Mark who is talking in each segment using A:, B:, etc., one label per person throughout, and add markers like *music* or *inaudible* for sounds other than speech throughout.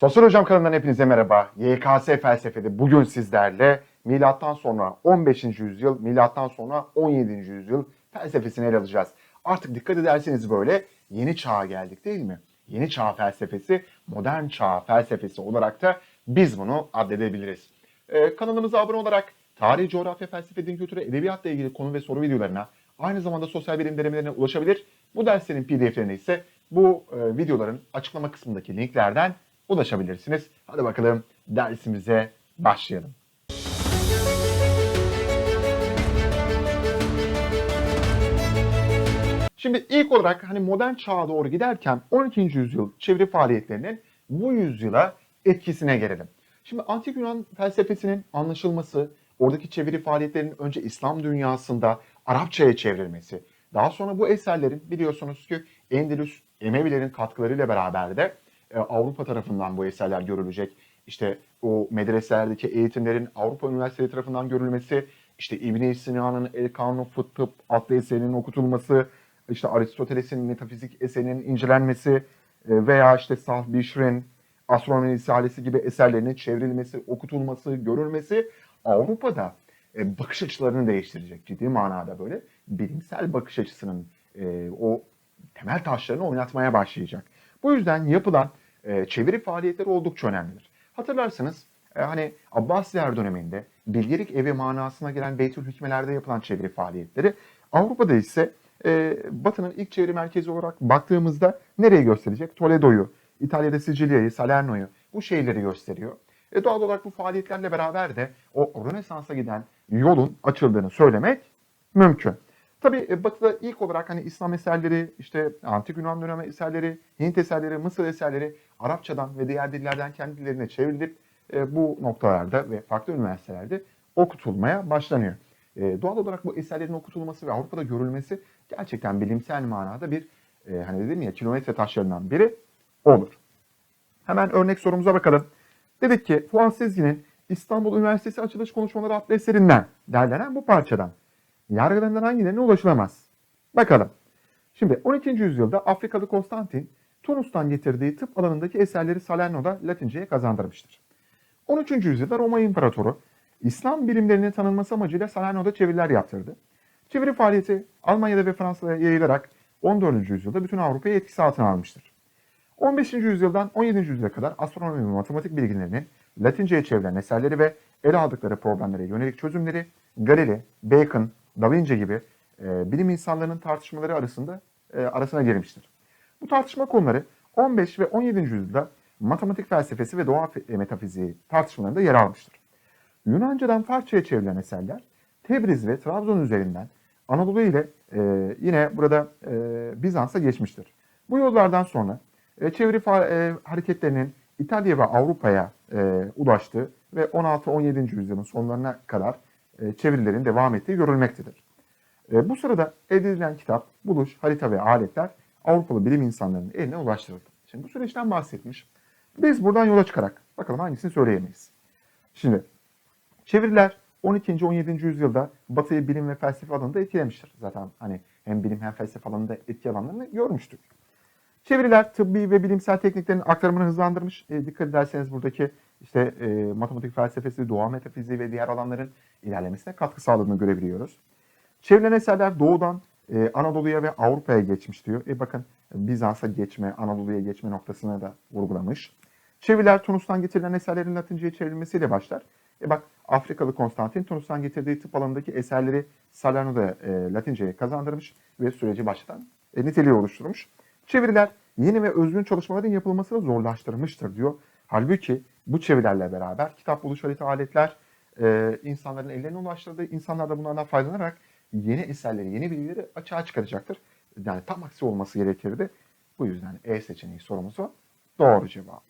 A: Sosyal Hocam kanalından hepinize merhaba. YKS felsefede bugün sizlerle milattan sonra 15. yüzyıl, milattan sonra 17. yüzyıl felsefesini ele alacağız. Artık dikkat ederseniz böyle yeni çağa geldik değil mi? Yeni çağ felsefesi, modern çağ felsefesi olarak da biz bunu addedebiliriz. Ee, kanalımıza abone olarak tarih, coğrafya, felsefe, din kültürü, edebiyatla ilgili konu ve soru videolarına aynı zamanda sosyal bilim denemelerine ulaşabilir. Bu derslerin pdf'lerine ise bu e, videoların açıklama kısmındaki linklerden ulaşabilirsiniz. Hadi bakalım dersimize başlayalım. Şimdi ilk olarak hani modern çağa doğru giderken 12. yüzyıl çeviri faaliyetlerinin bu yüzyıla etkisine gelelim. Şimdi antik Yunan felsefesinin anlaşılması, oradaki çeviri faaliyetlerinin önce İslam dünyasında Arapçaya çevrilmesi, daha sonra bu eserlerin biliyorsunuz ki Endülüs Emevilerin katkılarıyla beraber de e, Avrupa tarafından bu eserler görülecek. İşte o medreselerdeki eğitimlerin Avrupa üniversiteleri tarafından görülmesi, işte İbn Sina'nın El Kanun Fıt Tıp adlı eserinin okutulması, işte Aristoteles'in metafizik eserinin incelenmesi e, veya işte Sah Bişr'in Astronomi Risalesi gibi eserlerinin çevrilmesi, okutulması, görülmesi Avrupa'da e, bakış açılarını değiştirecek ciddi manada böyle bilimsel bakış açısının e, o temel taşlarını oynatmaya başlayacak. Bu yüzden yapılan e, çeviri faaliyetleri oldukça önemlidir. Hatırlarsınız e, hani Abbasiler döneminde bilgelik evi manasına gelen Beytül Hükmelerde yapılan çeviri faaliyetleri Avrupa'da ise e, Batı'nın ilk çeviri merkezi olarak baktığımızda nereye gösterecek? Toledo'yu, İtalya'da Sicilya'yı, Salerno'yu bu şehirleri gösteriyor. E doğal olarak bu faaliyetlerle beraber de o Rönesans'a giden yolun açıldığını söylemek mümkün. Tabii e, Batı'da ilk olarak hani İslam eserleri, işte Antik Yunan dönemi eserleri, Hint eserleri, Mısır eserleri Arapçadan ve diğer dillerden kendilerine çevrilip e, bu noktalarda ve farklı üniversitelerde okutulmaya başlanıyor. E, doğal olarak bu eserlerin okutulması ve Avrupa'da görülmesi gerçekten bilimsel manada bir e, hani dedim ya kilometre taşlarından biri olur. Hemen örnek sorumuza bakalım. Dedik ki Fuat Sezgin'in İstanbul Üniversitesi açılış konuşmaları adlı eserinden derlenen bu parçadan yargılarından hangilerine ulaşılamaz? Bakalım. Şimdi 12. yüzyılda Afrikalı Konstantin Tunus'tan getirdiği tıp alanındaki eserleri Salerno'da Latince'ye kazandırmıştır. 13. yüzyılda Roma İmparatoru İslam bilimlerinin tanınması amacıyla Salerno'da çeviriler yaptırdı. Çeviri faaliyeti Almanya'da ve Fransa'da yayılarak 14. yüzyılda bütün Avrupa'yı etkisi altına almıştır. 15. yüzyıldan 17. yüzyıla kadar astronomi ve matematik bilgilerinin Latince'ye çevrilen eserleri ve ele aldıkları problemlere yönelik çözümleri Galilei, Bacon, Da Vinci gibi e, bilim insanlarının tartışmaları arasında e, arasına girmiştir. Bu tartışma konuları 15 ve 17. yüzyılda matematik felsefesi ve doğa fe- metafiziği tartışmalarında yer almıştır. Yunancadan Farsça'ya çevrilen eserler Tebriz ve Trabzon üzerinden Anadolu ile e, yine burada e, Bizans'a geçmiştir. Bu yollardan sonra e, çeviri e, hareketlerinin İtalya ve Avrupa'ya e, ulaştığı ve 16-17. yüzyılın sonlarına kadar e, çevirilerin devam ettiği görülmektedir. E, bu sırada elde edilen kitap, buluş, harita ve aletler Avrupalı bilim insanlarının eline ulaştırıldı. Şimdi bu süreçten bahsetmiş. Biz buradan yola çıkarak bakalım hangisini söyleyemeyiz. Şimdi çeviriler 12. 17. yüzyılda Batı'yı bilim ve felsefe alanında etkilemiştir. Zaten hani hem bilim hem felsefe alanında etki alanlarını görmüştük. Çeviriler tıbbi ve bilimsel tekniklerin aktarımını hızlandırmış. E, dikkat ederseniz buradaki işte e, matematik felsefesi, doğa metafiziği ve diğer alanların ilerlemesine katkı sağladığını görebiliyoruz. Çevrilen eserler doğudan e, Anadolu'ya ve Avrupa'ya geçmiş diyor. E bakın Bizans'a geçme, Anadolu'ya geçme noktasını da vurgulamış. Çeviriler Tunus'tan getirilen eserlerin Latince'ye çevrilmesiyle başlar. E bak Afrikalı Konstantin Tunus'tan getirdiği tıp alanındaki eserleri Salerno'da e, Latince'ye kazandırmış ve süreci baştan e, niteliği oluşturmuş. Çeviriler yeni ve özgün çalışmaların yapılmasını zorlaştırmıştır diyor. Halbuki bu çevirilerle beraber kitap buluş harita aletler e, insanların ellerine ulaştırdığı, insanlar da bunlardan faydalanarak yeni eserleri, yeni bilgileri açığa çıkaracaktır. Yani tam aksi olması gerekirdi. Bu yüzden E seçeneği sorumuzu doğru cevap.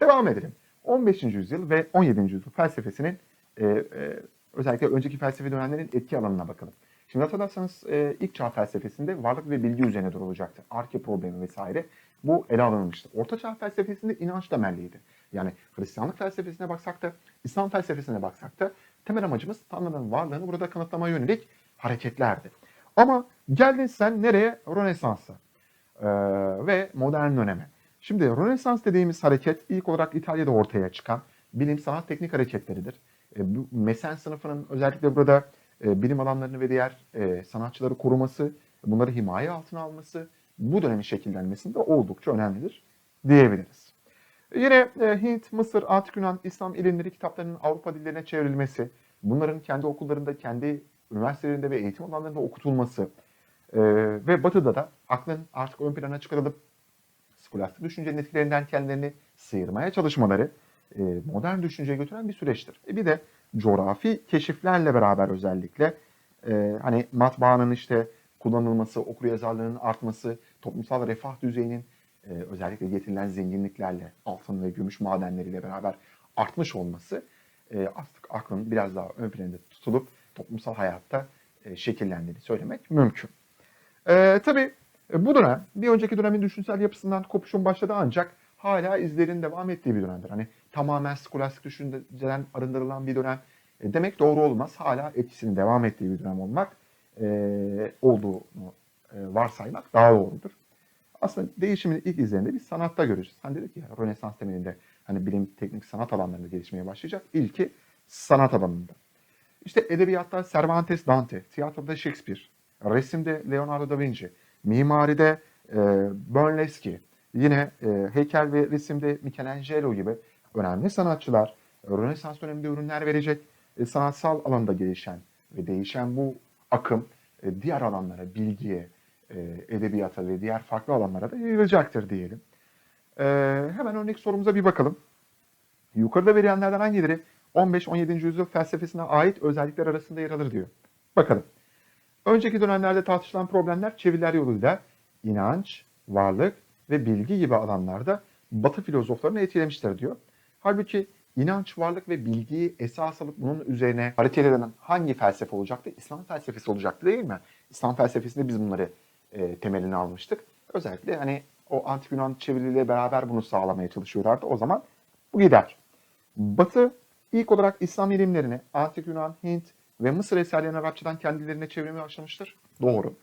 A: Devam edelim. 15. yüzyıl ve 17. yüzyıl felsefesinin e, e, özellikle önceki felsefe dönemlerin etki alanına bakalım. Şimdi hatırlarsanız e, ilk çağ felsefesinde varlık ve bilgi üzerine durulacaktı. Arke problemi vesaire bu ele alınmıştı. Orta çağ felsefesinde inanç temelliydi. Yani Hristiyanlık felsefesine baksak da, İslam felsefesine baksak da temel amacımız Tanrı'nın varlığını burada kanıtlamaya yönelik hareketlerdi. Ama geldin sen nereye? Rönesans'a ee, ve modern döneme. Şimdi Rönesans dediğimiz hareket ilk olarak İtalya'da ortaya çıkan bilim sanat teknik hareketleridir. E, bu mesen sınıfının özellikle burada e, bilim adamlarını ve diğer e, sanatçıları koruması, bunları himaye altına alması bu dönemin şekillenmesinde oldukça önemlidir diyebiliriz. Yine e, Hint, Mısır, Antik Yunan, İslam ilimleri kitaplarının Avrupa dillerine çevrilmesi, bunların kendi okullarında, kendi üniversitelerinde ve eğitim alanlarında okutulması e, ve Batı'da da aklın artık ön plana çıkarılıp skolastik düşüncenin etkilerinden kendilerini sıyırmaya çalışmaları e, modern düşünceye götüren bir süreçtir. E, bir de coğrafi keşiflerle beraber özellikle e, hani matbaanın işte kullanılması, okuryazarlığının artması, toplumsal refah düzeyinin e, özellikle getirilen zenginliklerle, altın ve gümüş madenleriyle beraber artmış olması e, artık aklın biraz daha ön planda tutulup toplumsal hayatta e, şekillendiğini söylemek mümkün. E, tabii e, bu dönem bir önceki dönemin düşünsel yapısından kopuşun başladı ancak hala izlerin devam ettiği bir dönemdir. Hani tamamen skolastik düşünceden arındırılan bir dönem e, demek doğru olmaz. Hala etkisinin devam ettiği bir dönem olmak e, olduğunu e, varsaymak daha doğrudur. Aslında değişimin ilk izlerinde biz sanatta göreceğiz. Hani dedik ya Rönesans temelinde hani bilim, teknik, sanat alanlarında gelişmeye başlayacak. İlki sanat alanında. İşte edebiyatta Cervantes, Dante, tiyatroda Shakespeare, resimde Leonardo da Vinci, mimaride e, Bernleschi, yine e, heykel ve resimde Michelangelo gibi önemli sanatçılar Rönesans döneminde ürünler verecek, e, sanatsal alanda gelişen ve değişen bu akım e, diğer alanlara, bilgiye, edebiyata ve diğer farklı alanlara da yayılacaktır diyelim. E, hemen örnek sorumuza bir bakalım. Yukarıda verilenlerden hangileri 15-17. yüzyıl felsefesine ait özellikler arasında yer alır diyor. Bakalım. Önceki dönemlerde tartışılan problemler çeviriler yoluyla inanç, varlık ve bilgi gibi alanlarda Batı filozoflarını etkilemiştir diyor. Halbuki inanç, varlık ve bilgiyi esas alıp bunun üzerine hareket eden hangi felsefe olacaktı? İslam felsefesi olacaktı değil mi? İslam felsefesinde biz bunları e, temelini almıştık. Özellikle hani o antik Yunan çevirileriyle beraber bunu sağlamaya çalışıyorlardı. O zaman bu gider. Batı ilk olarak İslam ilimlerini antik Yunan, Hint ve Mısır eserlerini Arapçadan kendilerine çevirmeye başlamıştır. Doğru.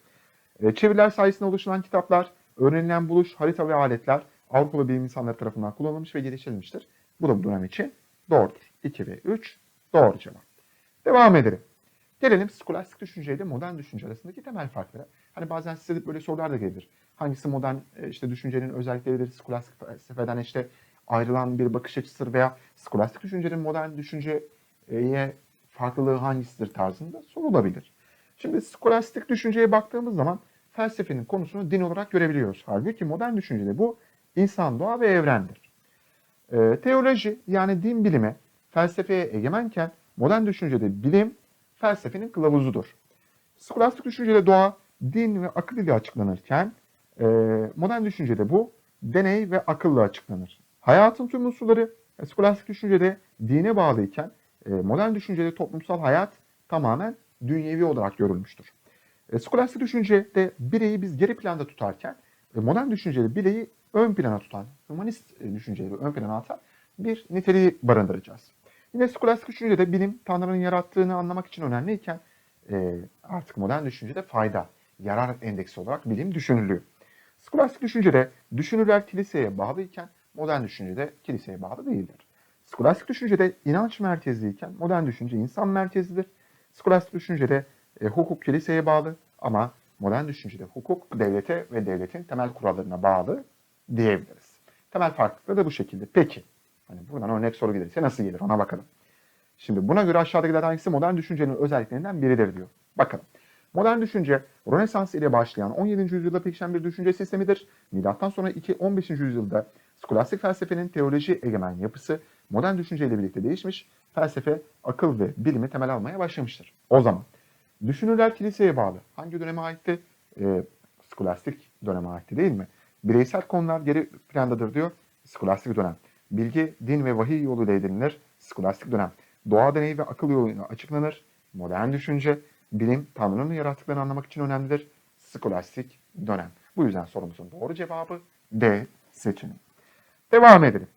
A: E, çeviriler sayesinde oluşturan kitaplar, öğrenilen buluş, harita ve aletler Avrupalı bilim insanları tarafından kullanılmış ve geliştirilmiştir. Bu da bu dönem için doğrudur. 2 ve 3 doğru cevap. Devam edelim. Gelelim skolastik düşünceyle modern düşünce arasındaki temel farklara. Hani bazen size böyle sorular da gelir. Hangisi modern e, işte düşüncenin özellikleridir, skolastik felsefeden işte ayrılan bir bakış açısıdır veya skolastik düşüncenin modern düşünceye farklılığı hangisidir tarzında sorulabilir. Şimdi skolastik düşünceye baktığımız zaman felsefenin konusunu din olarak görebiliyoruz. Halbuki modern düşüncede bu insan, doğa ve evrendir. Ee, teoloji yani din bilimi felsefeye egemenken modern düşüncede bilim felsefenin kılavuzudur. Skolastik düşüncede doğa, din ve akıl ile açıklanırken e, modern düşüncede bu deney ve akılla açıklanır. Hayatın tüm unsurları e, skolastik düşüncede dine bağlıyken e, modern düşüncede toplumsal hayat tamamen dünyevi olarak görülmüştür. E, skolastik düşüncede bireyi biz geri planda tutarken e, modern düşüncede bireyi ön plana tutan, humanist e, düşünceleri ön plana atan bir niteliği barındıracağız. Yine skolastik düşüncede bilim Tanrı'nın yarattığını anlamak için önemliyken e, artık modern düşüncede fayda, yarar endeksi olarak bilim düşünülüyor. Skolastik düşüncede düşünürler kiliseye bağlıyken modern düşüncede kiliseye bağlı değildir. Skolastik düşüncede inanç merkezliyken modern düşünce insan merkezlidir. Skolastik düşüncede e, hukuk kiliseye bağlı ama modern düşüncede hukuk devlete ve devletin temel kurallarına bağlı diyebiliriz. Temel farklılıkları da bu şekilde. Peki, hani buradan örnek soru gelirse nasıl gelir ona bakalım. Şimdi buna göre aşağıdakilerden hangisi modern düşüncenin özelliklerinden biridir diyor. Bakalım. Modern düşünce Rönesans ile başlayan 17. yüzyılda pekişen bir düşünce sistemidir. Milattan sonra 2-15. yüzyılda skolastik felsefenin teoloji egemen yapısı modern düşünceyle birlikte değişmiş, felsefe, akıl ve bilimi temel almaya başlamıştır. O zaman düşünürler kiliseye bağlı. Hangi döneme aitti? E, skolastik döneme aitti değil mi? Bireysel konular geri plandadır diyor. Skolastik dönem. Bilgi, din ve vahiy yoluyla edinilir. Skolastik dönem. Doğa deneyi ve akıl yoluyla açıklanır. Modern düşünce, bilim, Tanrı'nın yarattıklarını anlamak için önemlidir. Skolastik dönem. Bu yüzden sorumuzun doğru cevabı D seçeneği. Devam edelim.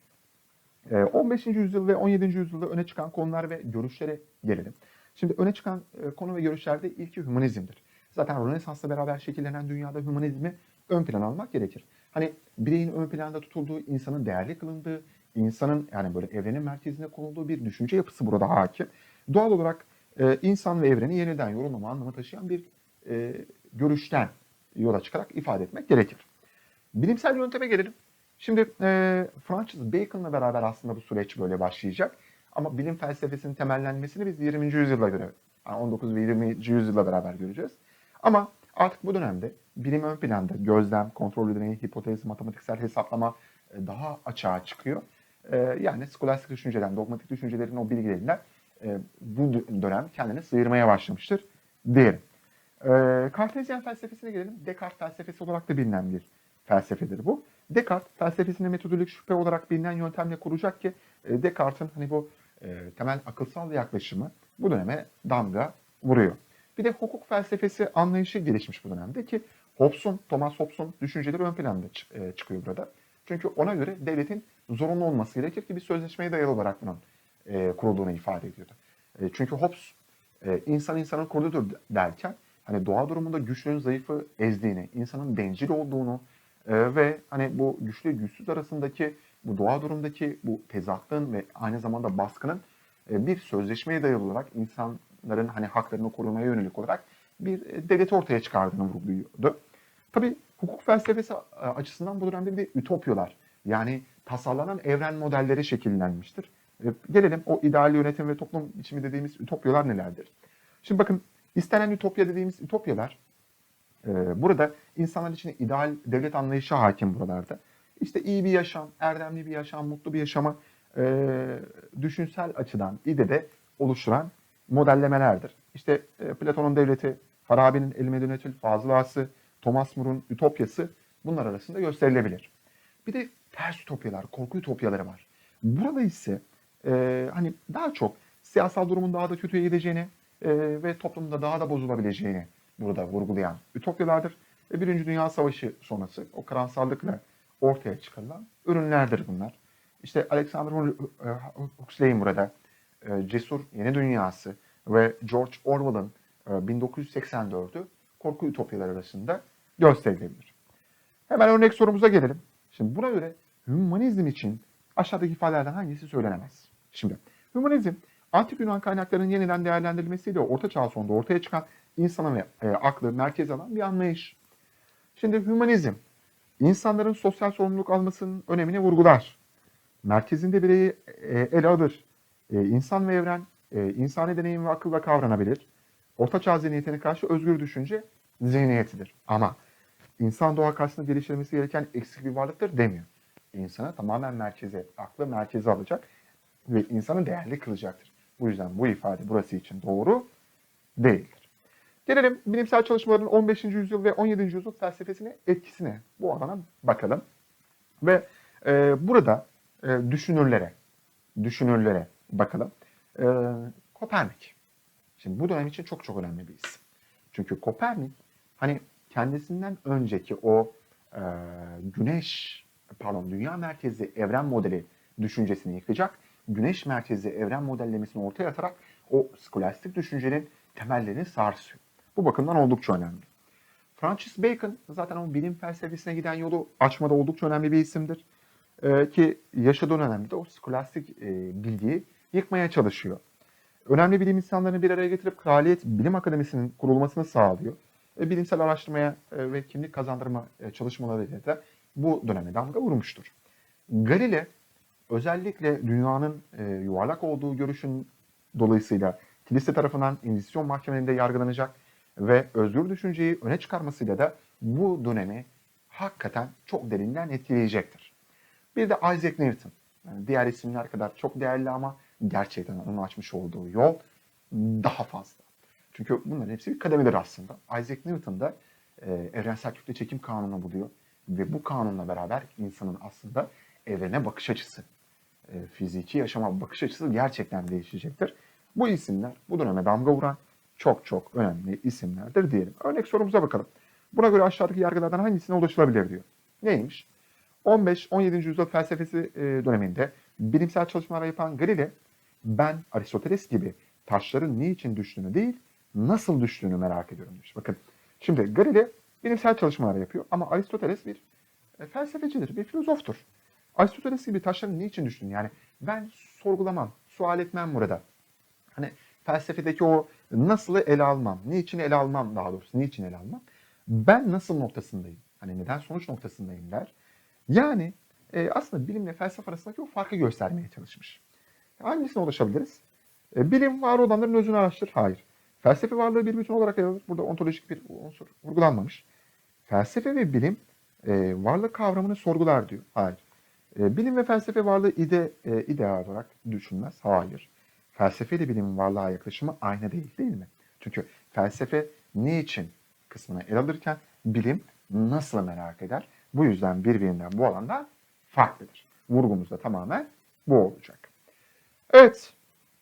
A: 15. yüzyıl ve 17. yüzyılda öne çıkan konular ve görüşlere gelelim. Şimdi öne çıkan konu ve görüşlerde ilki hümanizmdir. Zaten Rönesans'la beraber şekillenen dünyada hümanizmi ön plan almak gerekir. hani bireyin ön planda tutulduğu, insanın değerli kılındığı, insanın yani böyle evrenin merkezine konulduğu bir düşünce yapısı burada hakim. Doğal olarak e, insan ve evreni yeniden yorumlama anlamı taşıyan bir e, görüşten yola çıkarak ifade etmek gerekir. Bilimsel yönteme gelelim. Şimdi e, Francis Bacon'la beraber aslında bu süreç böyle başlayacak. Ama bilim felsefesinin temellenmesini biz 20. yüzyıla göre, yani 19 ve 20. yüzyıla beraber göreceğiz. Ama artık bu dönemde bilim ön planda, gözlem, kontrol deney, hipotez, matematiksel hesaplama e, daha açığa çıkıyor. E, yani skolastik düşünceden, dogmatik düşüncelerin o bilgilerinden e, bu dö- dönem kendini sıyırmaya başlamıştır diyelim. E, Kartezyen felsefesine gelelim. Descartes felsefesi olarak da bilinen bir felsefedir bu. Descartes felsefesini metodolojik şüphe olarak bilinen yöntemle kuracak ki e, Descartes'in hani bu e, temel akılsal yaklaşımı bu döneme damga vuruyor. Bir de hukuk felsefesi anlayışı gelişmiş bu dönemde ki Hobbes'un, Thomas Hobbes'un düşünceleri ön planda e, çıkıyor burada. Çünkü ona göre devletin zorunlu olması gerekir ki bir sözleşmeye dayalı olarak bunun e, kurulduğunu ifade ediyordu. E, çünkü Hobbes e, insan insanın kuruludur derken hani doğa durumunda güçlünün zayıfı ezdiğini, insanın bencil olduğunu e, ve hani bu güçlü güçsüz arasındaki bu doğa durumdaki bu tezatlığın ve aynı zamanda baskının e, bir sözleşmeye dayalı olarak insanların hani haklarını korumaya yönelik olarak bir e, devleti ortaya çıkardığını vurguluyordu. Tabii hukuk felsefesi e, açısından bu dönemde bir de ütopyalar yani tasarlanan evren modelleri şekillenmiştir. E, Gelelim o ideal yönetim ve toplum biçimi dediğimiz ütopyalar nelerdir? Şimdi bakın istenen ütopya dediğimiz ütopyalar e, burada insanlar için ideal devlet anlayışı hakim buralarda. İşte iyi bir yaşam, erdemli bir yaşam, mutlu bir yaşamı e, düşünsel açıdan İDE'de oluşturan modellemelerdir. İşte e, Platon'un devleti, Farabi'nin El Medinetül Fazılası, Thomas More'un Ütopyası bunlar arasında gösterilebilir. Bir de ters ütopyalar, korku ütopyaları var. Burada ise e, hani daha çok siyasal durumun daha da kötüye gideceğini e, ve toplumda daha da bozulabileceğini burada vurgulayan ütopyalardır. Ve Birinci Dünya Savaşı sonrası o karamsarlıkla ortaya çıkarılan ürünlerdir bunlar. İşte Alexander Huxley'in burada e, Cesur Yeni Dünyası ve George Orwell'ın e, 1984'ü korku ütopyaları arasında gösterilebilir. Hemen örnek sorumuza gelelim. Şimdi buna göre hümanizm için aşağıdaki ifadelerden hangisi söylenemez? Şimdi hümanizm antik Yunan kaynaklarının yeniden değerlendirilmesiyle Orta Çağ sonunda ortaya çıkan insana ve e, aklı merkeze alan bir anlayış. Şimdi hümanizm insanların sosyal sorumluluk almasının önemini vurgular. Merkezinde bireyi e, ele alır. E, insan ve evren e, insani deneyim ve akılla kavranabilir. Orta Çağ zihniyetine karşı özgür düşünce zihniyetidir. Ama insan doğa karşısında geliştirilmesi gereken eksik bir varlıktır demiyor. İnsanı tamamen merkeze, aklı merkeze alacak ve insanı değerli kılacaktır. Bu yüzden bu ifade burası için doğru değildir. Gelelim bilimsel çalışmaların 15. yüzyıl ve 17. yüzyıl felsefesine etkisine bu alana bakalım. Ve e, burada e, düşünürlere, düşünürlere bakalım. E, Kopernik. Şimdi bu dönem için çok çok önemli bir isim. Çünkü Kopernik hani kendisinden önceki o e, güneş, pardon dünya merkezli evren modeli düşüncesini yıkacak. Güneş merkezli evren modellemesini ortaya atarak o skolastik düşüncenin temellerini sarsıyor. Bu bakımdan oldukça önemli. Francis Bacon zaten o bilim felsefesine giden yolu açmada oldukça önemli bir isimdir. Ee, ki yaşadığı dönemde de o skolastik e, bilgiyi yıkmaya çalışıyor. Önemli bilim insanlarını bir araya getirip Kraliyet Bilim Akademisi'nin kurulmasını sağlıyor. E, bilimsel araştırmaya e, ve kimlik kazandırma e, çalışmalarıyla da bu döneme damga vurmuştur. Galile özellikle dünyanın e, yuvarlak olduğu görüşün dolayısıyla kilise tarafından İngilizasyon mahkemelerinde yargılanacak ve özgür düşünceyi öne çıkarmasıyla da bu dönemi hakikaten çok derinden etkileyecektir. Bir de Isaac Newton. Yani diğer isimler kadar çok değerli ama gerçekten onun açmış olduğu yol daha fazla. Çünkü bunların hepsi bir kademedir aslında. Isaac Newton da e, evrensel kütle çekim kanunu buluyor. Ve bu kanunla beraber insanın aslında evrene bakış açısı, e, fiziki yaşama bakış açısı gerçekten değişecektir. Bu isimler bu döneme damga vuran çok çok önemli isimlerdir diyelim. Örnek sorumuza bakalım. Buna göre aşağıdaki yargılardan hangisine ulaşılabilir diyor. Neymiş? 15-17. yüzyıl felsefesi e, döneminde bilimsel çalışmalar yapan Galile, ben Aristoteles gibi taşların niçin düştüğünü değil, nasıl düştüğünü merak ediyorum demiş. Bakın şimdi Galile bilimsel çalışmalar yapıyor ama Aristoteles bir e, felsefecidir, bir filozoftur. Aristoteles gibi taşların niçin düştün? Yani ben sorgulamam, sual etmem burada. Hani felsefedeki o nasılı ele almam, niçin ele almam daha doğrusu, niçin ele almam? Ben nasıl noktasındayım? Hani neden sonuç noktasındayım der. Yani e, aslında bilimle felsefe arasındaki o farkı göstermeye çalışmış. Hangisine ulaşabiliriz? E, bilim var olanların özünü araştırır. Hayır. Felsefe varlığı bir bütün olarak ele alır. Burada ontolojik bir unsur vurgulanmamış. Felsefe ve bilim e, varlık kavramını sorgular diyor. Hayır. E, bilim ve felsefe varlığı ide, e, ideal olarak düşünmez. Hayır. Felsefe ile bilimin varlığa yaklaşımı aynı değil değil mi? Çünkü felsefe niçin kısmına el alırken bilim nasıl merak eder? Bu yüzden birbirinden bu alanda farklıdır. Vurgumuz da tamamen bu olacak. Evet.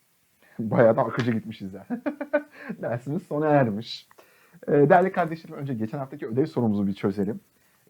A: *laughs* Bayağı da akıcı gitmişiz ya. *laughs* Dersimiz sona ermiş. Ee, Değerli kardeşlerim önce geçen haftaki ödev sorumuzu bir çözelim.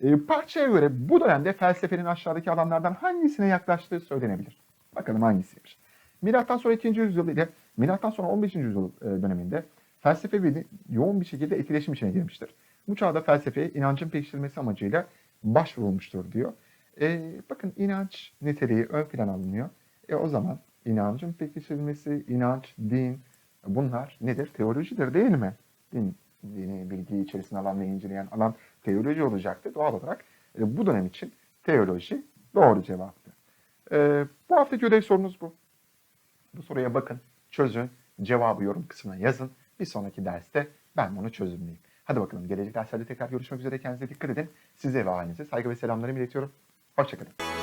A: Ee, Parçaya göre bu dönemde felsefenin aşağıdaki alanlardan hangisine yaklaştığı söylenebilir. Bakalım hangisiymiş. Milattan sonra 2. yüzyıl ile milattan sonra 15. yüzyıl e, döneminde felsefe din yoğun bir şekilde etkileşim içine girmiştir. Bu çağda felsefeye inancın pekiştirilmesi amacıyla başvurulmuştur diyor. Ee, bakın inanç niteliği ön plan alınıyor. E o zaman inancın pekiştirilmesi, inanç, din bunlar nedir? Teolojidir değil mi? Din, dini bilgiyi içerisine alan ve inceleyen alan teoloji olacaktı. Doğal olarak e, bu dönem için teoloji doğru cevaptı. E, bu haftaki ödev sorunuz bu. Bu soruya bakın, çözün, cevabı yorum kısmına yazın. Bir sonraki derste ben bunu çözümleyeyim. Hadi bakalım gelecek derslerde tekrar görüşmek üzere. Kendinize dikkat edin. Size ve ailenize saygı ve selamlarımı iletiyorum. Hoşçakalın.